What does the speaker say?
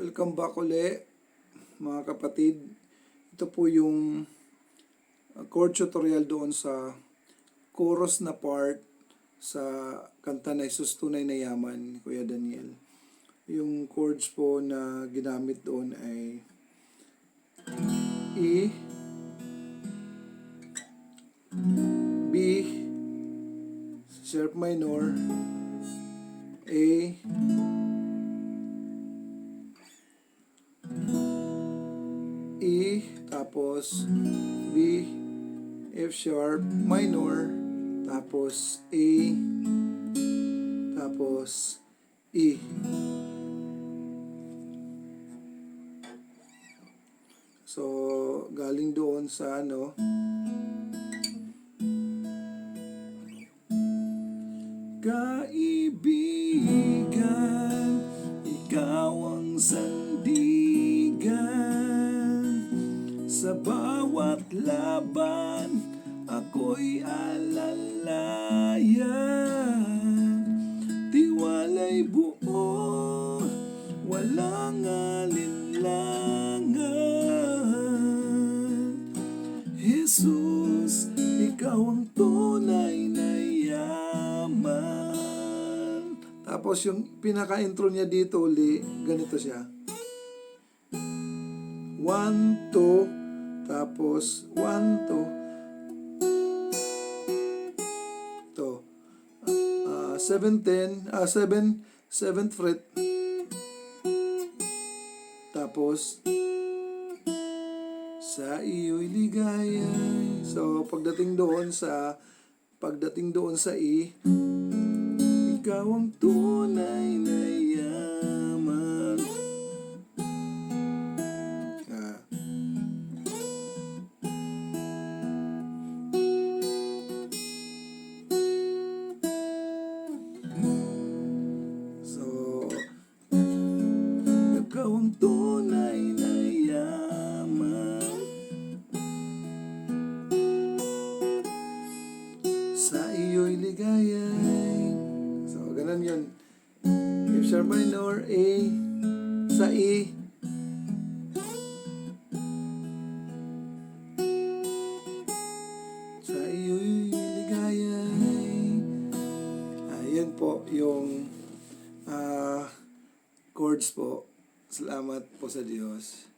Welcome back uli, mga kapatid. Ito po yung uh, chord tutorial doon sa chorus na part sa kanta na Isus Tunay na Yaman Kuya Daniel. Yung chords po na ginamit doon ay E, B, sharp minor, A, E, tapos B, F sharp, minor, tapos A, tapos E. So, galing doon sa ano, Sa bawat laban, ako'y alalayan Tiwala'y buo, walang alinlangan Jesus, ikaw ang tunay na yaman. Tapos yung pinaka-intro niya dito uli, ganito siya. One, two, tapos one, two. Ito. Uh, seven, ten, ah, seven, seventh fret. Tapos, sa iyo'y ligaya. So, pagdating doon sa pagdating doon sa I, ikaw ang tunay na ang tunay na yaman. Sa iyo'y ligaya. So, ganun yun. F sharp minor, A, sa E. Sa iyo'y ligaya. Ayan po yung ah chords po. Salamat po sa Diyos.